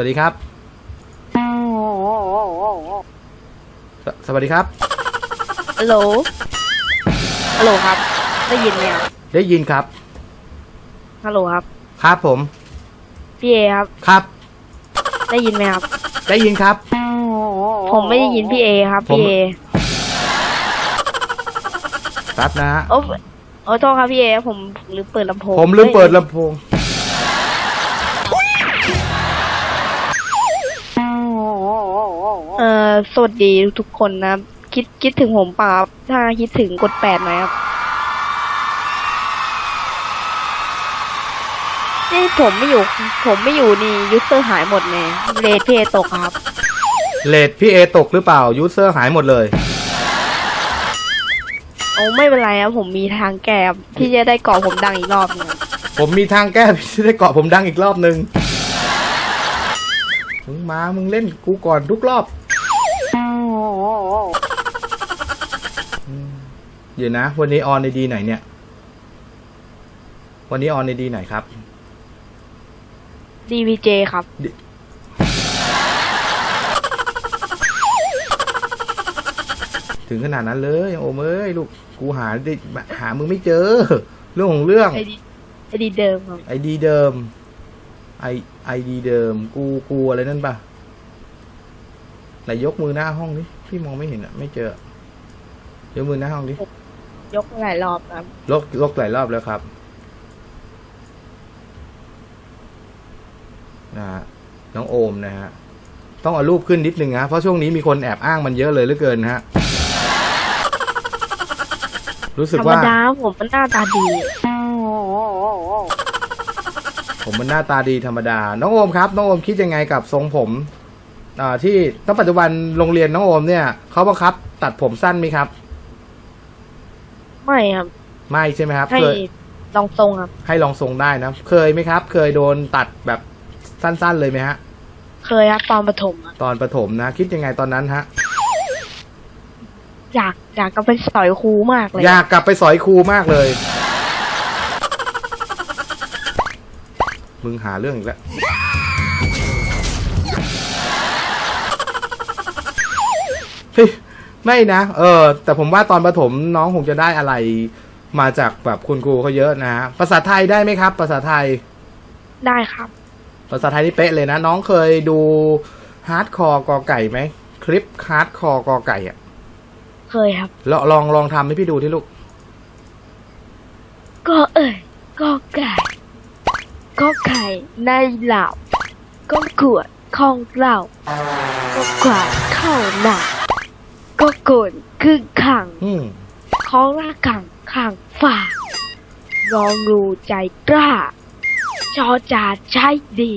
วัสดีครับ สสวัสดีครับ ฮัลโหล ฮัลโหลครับ ได้ยินไหมครับได้ยินครับ ฮัลโหลครับ ครับผม พี่เอครับ ครับ ได้ยินไหมครับ ได้ยินครับ ผมไม่ได้ยินพี่เอครับ ผม พี่เอครับนะฮะ โอ้โอ้โทษครับพี่เอผมลืมเปิดลำโพงผมลืมเปิดลำโพง เอ่อสวัสดีทุกคนนะครับคิดคิดถึงผมเปล่าครับถ้าคิดถึงกดแปดหน่อยครับนี่ผมไม่อยู่ ผมไม่อยู่นี่ยูเซอร์หายหมดเลยเลทพี่เอตกครับ เลดพี่เอตกหรือเปล่ายูเซอร์หายหมดเลยโอ้ไม่เป็นไรครับผมมีทางแก้ครับที่จะได้เกาะผมดังอีกรอบหนึงครับผมมีทางแก้ที่ได้เกาะผมดังอีกรอบหนึ่งมึงมามึงเล่นกูก่อนทุกรอบ เดี๋ยวนะ วันนี้ออนในดีไหนเนี่ย วันนี้ออนในดีไหนครับ DVJ ครับ ถึงขนาดนั้นเลย โอมเอ้ยลูก กูหาได้หามึงไม่เจอ เรื่องของเรื่อง ไอดีไอดีเดิมครับไอดีเดิม ไอไอดีเดิม กูกูอะไรนั่นปะไหนยกมือหน้าห้องดิพี่มองไม่เห็นอะไม่เจอ ยกมือหน้าห้องดิ ยกหลายรอบครับ ลกลกหลายรอบแล้วครับนะฮะน้องโอมนะฮะ ต้องเอารูปขึ้นนิดนึงนะเพราะช่วงนี้มีคนแอบอ้างมันเยอะเลยเหลือเกินนะฮะ รู้สึกธรรมว่า ดาผมมันหน้าตาดีผมมันหน้าตาดีธรรมดา น้องโอมครับ น้องโอมคิดยังไงกับทรงผมอ่าที่ตั้งปัจจุบันโรงเรียนน้องโอมเนี่ยเขาบังคับ ตัดผมสั้นไหมครับ ไม่ครับ ไม่ใช่ไหมครับให้เคยลองทรงครับ ให้ลองทรงได้นะ เคยไหมครับ เคยโดนตัดแบบสั้นๆเลยไหมฮะ เคยครับตอนประถมครับตอนประถมนะ คิดยังไงตอนนั้นฮะ อยากอยากก็ไปสอยครูมากเลย อยากกลับไปสอยครูมากเลย มึงหาเรื่องอีกแล้ว ไม่นะ เออ แต่ผมว่าตอนประถมน้องคงจะได้อะไร มาจากแบบคุณครูเขาเยอะนะภาษาไทยได้ไหมครับ ภาษาไทย ได้ครับ ภาษาไทยนี่เป๊ะเลยนะ น้องเคยดูฮาร์ดคอร์กอไก่ไหม คลิปฮาร์ดคอร์กอไก่อะเคยครับ ลองลองลองทำให้พี่ดูที่ลูก ก็เอ่ยก็ไก่ก็ไข่ในเหล่าก็ขวดของเราก็กวาดเข้าหน้า ก็โกนครึ่งขังอืมของละขังขังฝ่ารองรูใจกล้า ชอจาใช้ดี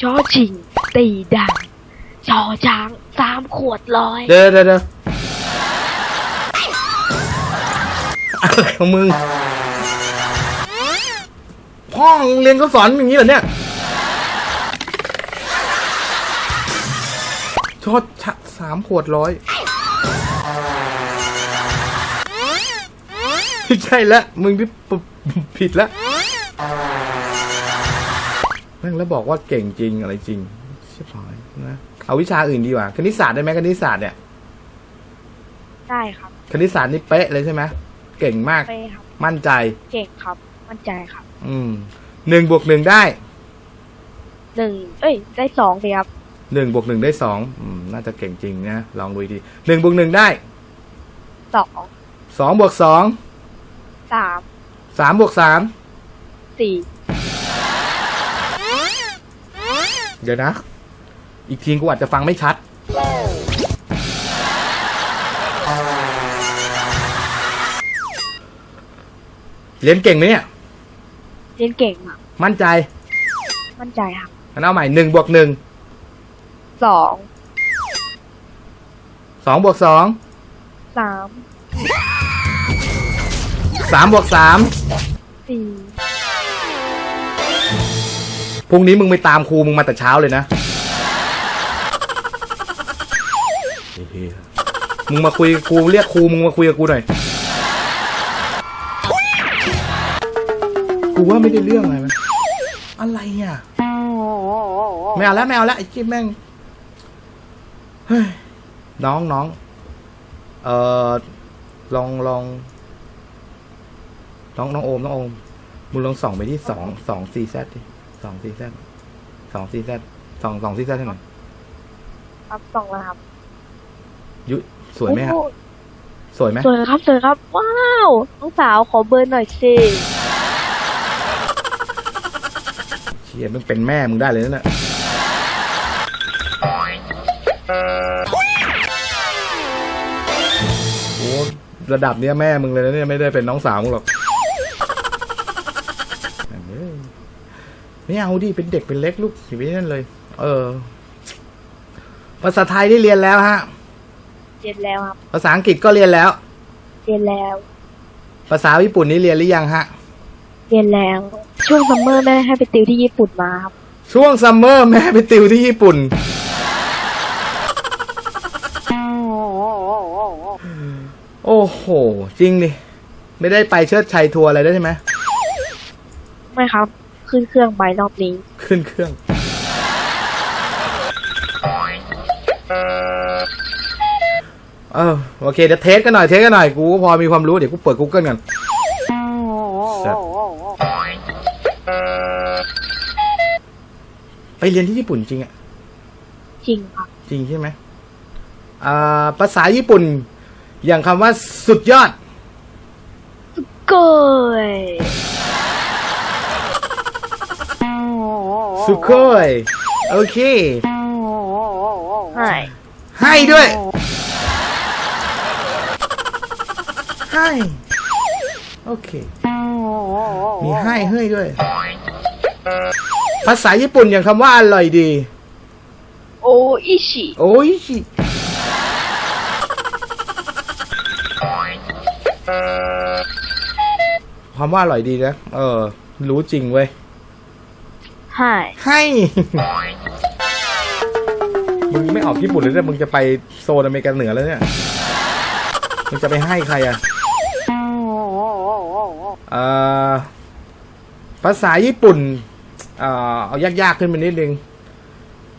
ชอชิงตีดัง ชอช้างสามขวดร้อย เดี๋ยวเดี๋ยวเดี๋ยวอะไรของมึง พ่อโรงเรียนเขาสอนอย่างนี้เหรอเนี่ยชดชะสามขวดร้อย ไม่ใช่ละ มึงที่ปผิดละแม่งแล้วบอกว่าเก่งจริงอะไรจริงเชี่ยพอยนะ เอาวิชาอื่นดีกว่า คณิตศาสตร์ได้ไหมคณิตศาสตร์เนี่ย ได้ครับ คณิตศาสตร์นี่เป๊ะเลยใช่ไหมเก่งมาก ไปครับ มั่นใจ เก่งครับ มั่นใจครับอืมหนึ่งบวกหนึ่งได้ หนึ่งเอ้ย ได้สองสิครับหนึ่งบวกหนึ่งได้สองอืมน่าจะเก่งจริงนะ ลองดูดีหนึ่งบวกหนึ่งได้ สองสองบวกสอง สามสามบวกสามสี่เดี๋ยวนะ อีกทีกูอาจจะฟังไม่ชัด เรียนเก่งไหมเนี่ย เรียนเก่งครับมั่นใจ มั่นใจครับงั้นเอาใหม่หนึ่งบวกหนึ่งสองสองบวกสองสาม สามบวกสามสี่พรุ่งนี้มึงไปตามครูมึงมาแต่เช้าเลยนะเหี้ยมึงมาคุยกับครูเรียกครูมึงมาคุยกับกูหน่อยกูว่าไม่ได้เรื่องอะไรมันอะไรอะไม่เอาแล้วไม่เอาแล้วไอ้จิ๊บแม่งเฮ้ยน้องน้องเอ่อลองลอง น้องน้องโอมน้องโอมมึงลองส่องไปที่สองสองซีแซดิสองซีแซสองซีแซสองสองซีแซให้หน่อยครับส่องแล้วครับยุสวยไหมฮะโอ้โสวยไหมสวยครับสวยครับ ว้าวน้องสาวขอเบอร์หน่อยสิเชียมึงเป็นแม่มึงได้เลยนะเนี่ยโอ้ระดับเนี้ยแม่มึงเลยนะเนี่ยไม่ได้เป็นน้องสาวมึงหรอกเอ้ย ไม่เอาดิเป็นเด็กเป็นเล็กลูกอย่าไปนั่นเลย เออ ภาษาไทยได้เรียนแล้วฮะ เรียนแล้วครับ ภาษาอังกฤษก็เรียนแล้ว เรียนแล้ว ภาษาญี่ปุ่นนี่เรียนหรือยังฮะ เรียนแล้ว ช่วงซัมเมอร์แม่ให้ไปติวที่ญี่ปุ่นมาครับ ช่วงซัมเมอร์แม่ไปติวที่ญี่ปุ่น โอ้โห จริงดิ ไม่ได้ไปเชิดชัยทัวร์อะไรได้วยใช่ไหม ไม่ครับ ขึ้นเครื่องไปรอบนี้ ขึ้นเครื่อง เออโอเคเดี๋ยวเทสกันหน่อยเทสกันหน่อยกูก็พอมีความรู้เดี๋ยวกูเปิด Google กันสัตว์ไปเรียนที่ญี่ปุ่นจริงอะจริงครับจริงใช่ไหมอ่าภาษาญี่ปุ่น อย่างคำว่าสุดยอดเกย สุโคยโอเคใช่ให้ด้วย ให้โอเค มีให้เฮ้ยด้วย ภาษาญี่ปุ่นอย่างคำว่าอร่อยดี โออิชิ โอ้ยชิ ความว่าอร่อยดีนะ เออ รู้จริงเว้ย ใช่ให้มึงไม่ออกญี่ปุ่นเลยเนี่ยมึงจะไปโซนอเมริกาเหนือแล้วเนี่ยมึงจะไปให้ใครอะเอ่อภาษาญี่ปุ่นเอ่อเอายากๆขึ้นไปนิดนึง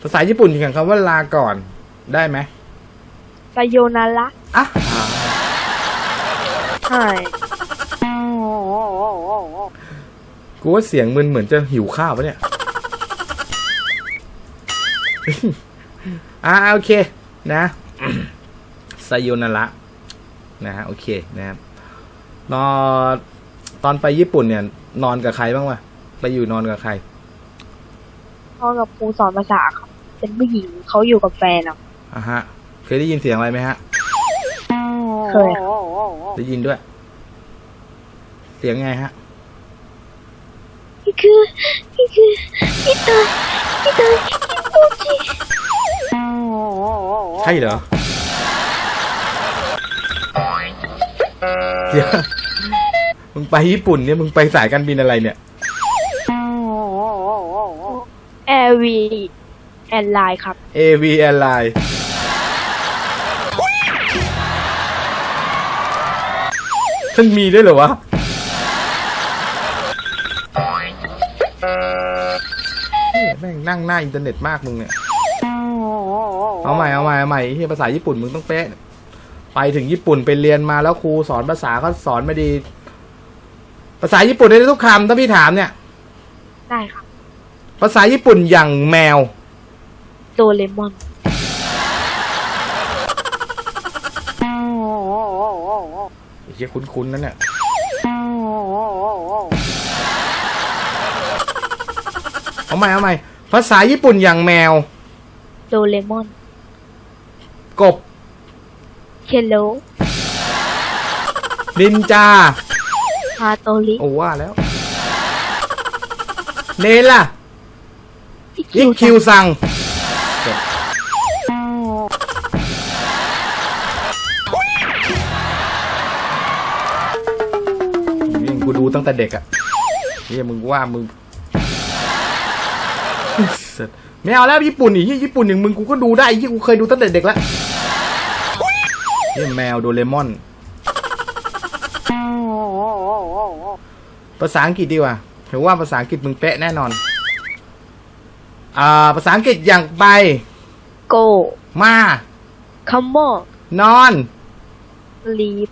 ภาษาญี่ปุ่นอย่างคำว่าลาก่อนได้ไหมไซโยนาระอะใช่กูว่าเสียงมึนเหมือนจะหิวข้าวปะเนี่ย อ่าโอเค นะไซโยนาระนะฮะโอเคนะครับนอนตอนไปญี่ปุ่นเนี่ย นอนกับใครบ้างวะไปอยู่นอนกับใครพ่อกับครูสอนภาษาครับเป็นผู้หญิงเขาอยู่กับแฟนอะอะฮะ เคยได้ยินเสียงอะไรไหมฮะเคยครับได้ยินด้วย เสียงไงฮะนี่คือนี่คือพี่เตยพี่เตยพี่โมจิ ใช่เหรอเดี๋ยวมึงไปญี่ปุ่นเนี่ยมึงไปสายการบินอะไรเนี่ย แอร์วีแอนไลน์ครับ AV Airline ท่านมีด้วยเหรอวะ นั่งหน้าอินเทอร์เน็ตมากมึงเนี่ย เอาใหม่เอาใหม่เอาใหม่ที่ภาษาญี่ปุ่นมึงต้องเป๊ะ ไปถึงญี่ปุ่นไปเรียนมาแล้วครูสอนภาษาเขาสอนไม่ดี ภาษาญี่ปุ่นได้ทุกคำถ้าพี่ถามเนี่ย ได้ครับ ภาษาญี่ปุ่นอย่างแมว โดเรมอน ไอ้เหี้ยคุ้นๆนั่นเนี่ย เอาใหม่เอาใหม่ ภาษาญี่ปุ่นอย่างแมว โดเรมอน กบเคโลนินจาฮาโตริโอ้ว่าแล้ว เนล่ะอิอิคิวคิวซังนี่กูดูตั้งแต่เด็กอะนี่มึงว่ามึง ไม่เอาแล้วญี่ปุ่นอีกญี่ปุ่นอย่างมึงกูก็ดูได้ยี่กูเคยดูตั้งแต่เด็กแล้วนี่แมวโดเรมอน ภาษาอังกฤษดีกว่าถือว่าภาษาอังกฤษมึงเป๊ะแน่นอน อ่า ภาษาอังกฤษอย่างไปโกมาคัมโมนอนลีฟ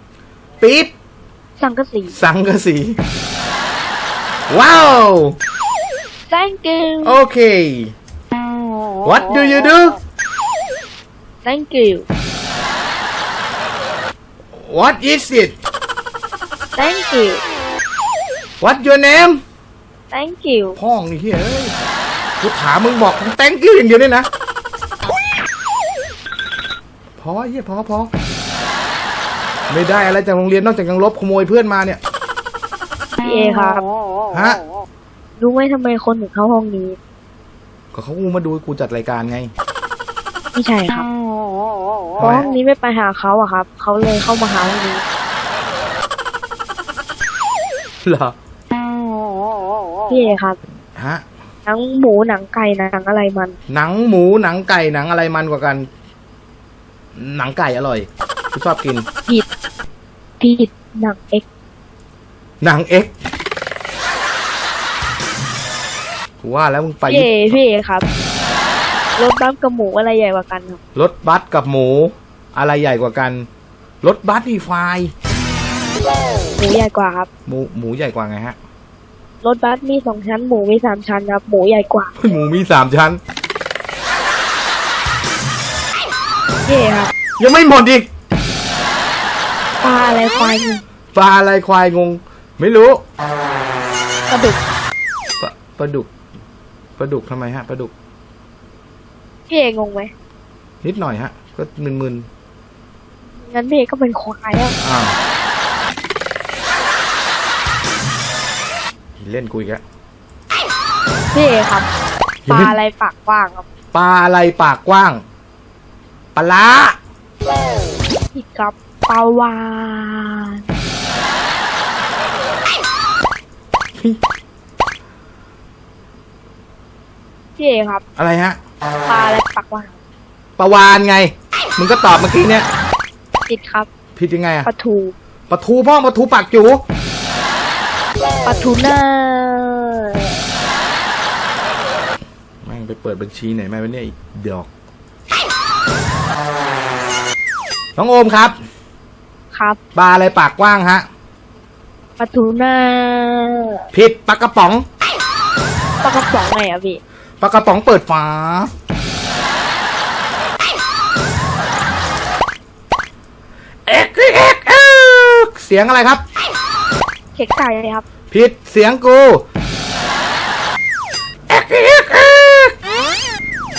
ปี๊บ สังกะสี สังกะสี ว้าว thank you โอเค what do you do thank you what is it thank you what your name thank you พ่องนี่เฮ้ยกูถามมึงบอกมึง thank you อย่างเดียวเนี่ยนะ พอเฮียพอพอไม่ได้อะไรจากโรงเรียนนอกจากยังลบขโมยเพื่อนมาเนี่ย พี่เอครับ ฮะ รู้ไหมทำไมคนถึงเข้าห้องนี้ ก็เขากูมาดูกูจัดรายการไง ไม่ใช่ครับเพราะห้องนี้ไม่ไปหาเขาอะครับ เขาเลยเข้ามาหาห้องนี้เหรอพี่เอครับ ฮะ หนังหมูหนังไก่หนังอะไรมัน หนังหมูหนังไก่หนังอะไรมันกว่ากัน หนังไก่อร่อยกูชอบกิน ผิด ผิดหนังเอ็ก หนังเอ็ก ว่าแล้วมึงไปพี่เอพี่เอครับรถบัสกับหมูอะไรใหญ่กว่ากันครับรถบัสกับหมู อะไรใหญ่กว่ากัน รถบัสดีไฟหมูใหญ่กว่าครับ หมูหมูใหญ่กว่าไงฮะ รถบัสมีสองชั้น หมูมีสามชั้นครับ หมูใหญ่กว่า หมูมีสามชั้นพี่เอครับ ยังไม่หมดอีก ปลาอะไรควายหนึ่งปลาอะไรควายงง ไม่รู้กระดูกปลาปลาดุก ปลาดุกทำไมฮะปลาดุกพี่เองงไหมนิดหน่อยฮะ ก็มึนงั้นพี่เอก็เป็นควายแล้วๆอ้าวเล่นกูอีกแล้วพี่เอครับยัปงลาไม่อะไรปากกว้างครับปลาอะไรปากกว้างปลาร้าผิดครับปลาวาน พี่เอครับอะไรฮะปลาอะไรปากกว้างปลาวานไง มึงก็ตอบเมื่อกี้เนี่ยผิดครับผิดยังไงอะปลาทูปลาทูพ่อปลาทูปากจูปลาทูน่าแม่งไปเปิดบัญชีไหนมาวันนี้อีกดอกน้องโอมครับครับปลาอะไรปากกว้างฮะปลาทูน่าผิดปลากระป๋อง ปลากระป๋องไงอะพี่ ปลากระป๋องเปิดฝา เอ็กซ์เอ็กซ์เอ็กซ์เสียงอะไรครับ เข็กไก่ครับผิดเสียงกู เอ็กซ์เอ็กซ์เอ็กซ์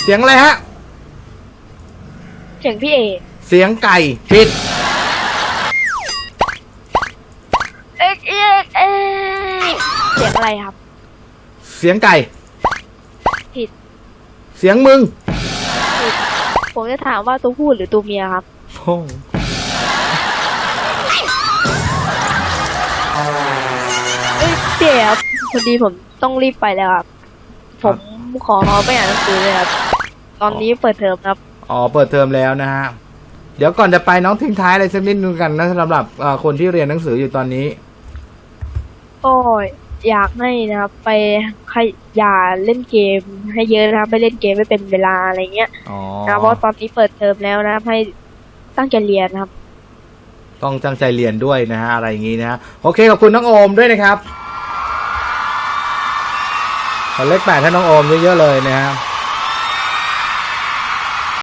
เสียงอะไรฮะ เสียงพี่เอเสียงไก่ผิด เอ็กเอ็กเอ็กเสียงอะไรครับ เสียงไก่ผิด เสียงมึงผมจะถามว่าตัวผู้หรือตัวเมียครับโพ่งเอ้ยพี่เอครับพอดีผมต้องรีบไปแล้วครับ ผมขอไปอ่านหนังสือเลยครับ ตอนนี้เปิดเทอมครับ อ๋อเปิดเทอมแล้วนะฮะ เดี๋ยวก่อนจะไปน้องทิ้งท้ายอะไรสักนิดนึงกันนะสำหรับเอ่อคนที่เรียนหนังสืออยู่ตอนนี้ก็อยากให้นะครับ ไปใครอย่าเล่นเกม ให้เยอะนะครับไม่เล่นเกมไม่เป็นเวลาอะไรเงี้ยอ๋อนะเพราะตอนนี้เปิดเทอมแล้วนะครับให้ตั้งใจเรียนนะครับ ต้องตั้งใจเรียนด้วยนะฮะอะไรอย่างงี้นะฮะโอเคขอบคุณน้องโอมด้วยนะครับขอเลขแปดให้น้องโอมเยอะๆเลยนะฮะ